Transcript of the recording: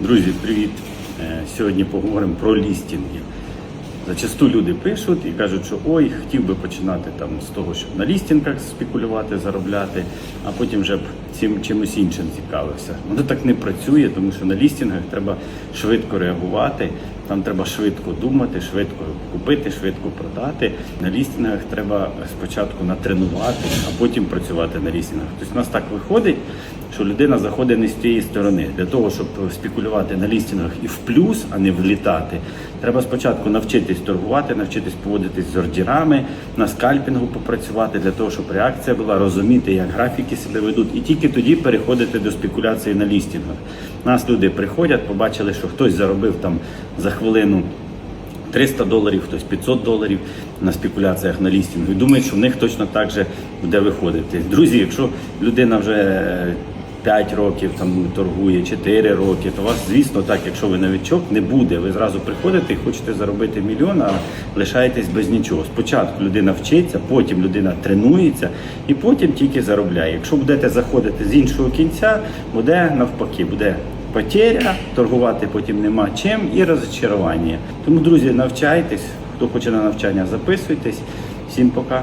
Друзі, привіт! Е, Сьогодні поговоримо про лістінги. Зачасту люди пишуть і кажуть, що ой, хотів би починати там з того, щоб на лістінгах спекулювати, заробляти, а потім вже б цим чимось іншим цікавився. Воно так не працює, тому що на лістінгах треба швидко реагувати, там треба швидко думати, швидко купити, швидко продати. На лістінгах треба спочатку натренувати, а потім працювати на лістінгах. Тобто у нас так виходить, що людина заходить не з тієї сторони. Для того, щоб спекулювати на лістінгах і в плюс, а не влітати, треба спочатку навчитись торгувати, навчитись поводитись з ордерами, на скальпінгу попрацювати для того, щоб реакція була, розуміти, як графіки себе ведуть, і тільки тоді переходити до спекуляції на лістінгах. Нас люди приходять, побачили, що хтось заробив там за хвилину. 300 доларів, хтось 500 доларів на спекуляціях на лістінгу і думають, що в них точно так же буде виходити. Друзі, якщо людина вже 5 років там торгує, 4 роки, то у вас, звісно, так, якщо ви новичок, не буде. Ви зразу приходите і хочете заробити мільйон, а лишаєтесь без нічого. Спочатку людина вчиться, потім людина тренується і потім тільки заробляє. Якщо будете заходити з іншого кінця, буде навпаки, буде потеря, торгувати потім нема чим і розчарування. Тому, друзі, навчайтесь. Хто хоче на навчання, записуйтесь. Всім пока.